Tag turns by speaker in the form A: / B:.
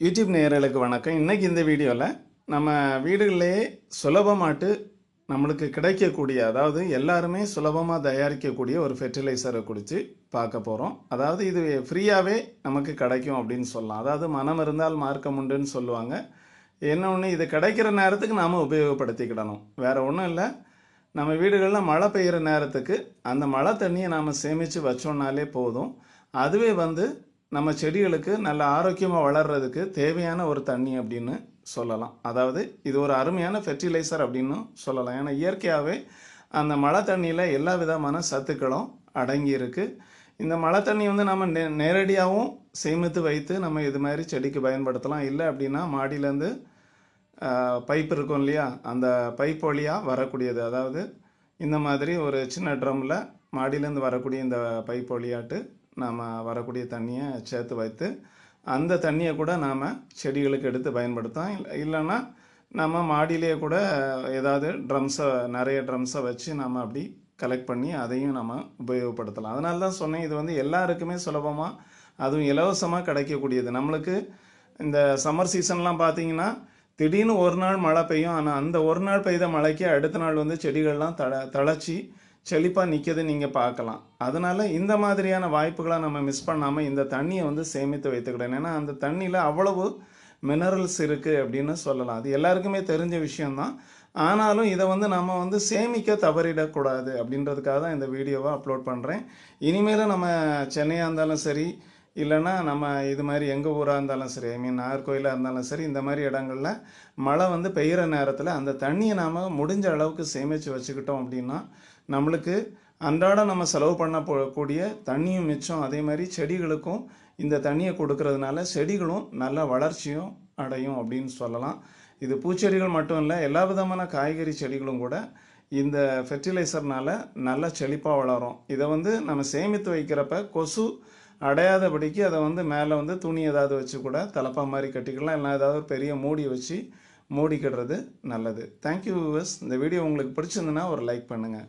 A: YouTube நேயர்களுக்கு வணக்கம். இன்றைக்கி இந்த வீடியோவில் நம்ம வீடுகளிலேயே சுலபமாட்டு நம்மளுக்கு கிடைக்கக்கூடிய அதாவது எல்லாருமே சுலபமாக தயாரிக்கக்கூடிய ஒரு ஃபெர்டிலைசரை குறித்து பார்க்க போகிறோம் அதாவது இது ஃப்ரீயாகவே நமக்கு கிடைக்கும் அப்படின்னு சொல்லலாம். அதாவது மனம் இருந்தால் மார்க்கம் உண்டுன்னு சொல்லுவாங்க. என்ன ஒன்று இது கிடைக்கிற நேரத்துக்கு நாம் உபயோகப்படுத்திக்கிடணும். வேறு ஒன்றும் இல்லை. நம்ம வீடுகளில் மழை பெய்கிற நேரத்துக்கு அந்த மழை தண்ணியை நாம் சேமித்து வச்சோன்னாலே போதும். அதுவே வந்து நம்ம செடிகளுக்கு நல்ல ஆரோக்கியமாக வளர்கிறதுக்கு தேவையான ஒரு தண்ணி அப்படின்னு சொல்லலாம். அதாவது இது ஒரு அருமையான ஃபெர்டிலைசர் அப்படின்னு சொல்லலாம். ஏன்னா இயற்கையாகவே அந்த மழை தண்ணியில் எல்லா விதமான சத்துக்களும் அடங்கியிருக்கு. இந்த மழை தண்ணி வந்து நம்ம நே நேரடியாகவும் சேமித்து வைத்து நம்ம இது மாதிரி செடிக்கு பயன்படுத்தலாம். இல்லை அப்படின்னா மாடியிலேருந்து பைப் இருக்கும் இல்லையா? அந்த பைப் வழியாக வரக்கூடியது. அதாவது இந்த மாதிரி ஒரு சின்ன ட்ரம்மில் மாடியிலேருந்து வரக்கூடிய இந்த பைப் வழியாட்டு நாம் வரக்கூடிய தண்ணியை சேர்த்து வைத்து அந்த தண்ணியை கூட நாம் செடிகளுக்கு எடுத்து பயன்படுத்தலாம். இல்லை இல்லைன்னா நம்ம மாடியிலேயே கூட ஏதாவது ட்ரம்ஸை நிறைய ட்ரம்ஸை வச்சு நம்ம அப்படி கலெக்ட் பண்ணி அதையும் நம்ம உபயோகப்படுத்தலாம். அதனால தான் சொன்னேன் இது வந்து எல்லாருக்குமே சுலபமாக அதுவும் இலவசமாக கிடைக்கக்கூடியது. நம்மளுக்கு இந்த சம்மர் சீசன்லாம் பார்த்தீங்கன்னா திடீர்னு ஒரு நாள் மழை பெய்யும். ஆனால் அந்த ஒரு நாள் பெய்த மழைக்கு அடுத்த நாள் வந்து செடிகள்லாம் தள தழைச்சி செழிப்பாக நிற்கிது நீங்கள் பார்க்கலாம். அதனால் இந்த மாதிரியான வாய்ப்புகளை நம்ம மிஸ் பண்ணாமல் இந்த தண்ணியை வந்து சேமித்து வைத்துக்கிடணும். ஏன்னா அந்த தண்ணியில் அவ்வளவு மினரல்ஸ் இருக்குது அப்படின்னு சொல்லலாம். அது எல்லாருக்குமே தெரிஞ்ச விஷயம்தான். ஆனாலும் இதை வந்து நம்ம வந்து சேமிக்க தவறிடக்கூடாது அப்படின்றதுக்காக தான் இந்த வீடியோவை அப்லோட் பண்ணுறேன் இனிமேலும் நம்ம சென்னையாக இருந்தாலும் சரி இல்லைன்னா நம்ம இது மாதிரி எங்கள் ஊராக இருந்தாலும் சரி ஐ மீன் நாகர்கோயிலாக இருந்தாலும் சரி இந்த மாதிரி இடங்களில் மழை வந்து பெய்கிற நேரத்தில் அந்த தண்ணியை நாம் முடிஞ்ச அளவுக்கு சேமித்து வச்சுக்கிட்டோம் அப்படின்னா நம்மளுக்கு அன்றாடம் நம்ம செலவு பண்ண போகக்கூடிய தண்ணியும் மிச்சம் அதே மாதிரி செடிகளுக்கும் இந்த தண்ணியை கொடுக்கறதுனால செடிகளும் நல்ல வளர்ச்சியும் அடையும் அப்படின்னு சொல்லலாம். இது பூச்செடிகள் மட்டும் இல்லை எல்லா விதமான காய்கறி செடிகளும் கூட இந்த ஃபெர்டிலைசர்னால நல்ல செழிப்பாக வளரும். இதை வந்து நம்ம சேமித்து வைக்கிறப்ப கொசு அடையாதபடிக்கு அதை வந்து மேலே வந்து துணி ஏதாவது வச்சு கூட தலப்பா மாதிரி கட்டிக்கலாம். இல்லை ஏதாவது ஒரு பெரிய மூடி வச்சு மூடிக்கிடுறது நல்லது. தேங்க்யூ வியூவர்ஸ் இந்த வீடியோ உங்களுக்கு பிடிச்சிருந்துன்னா ஒரு லைக் பண்ணுங்கள்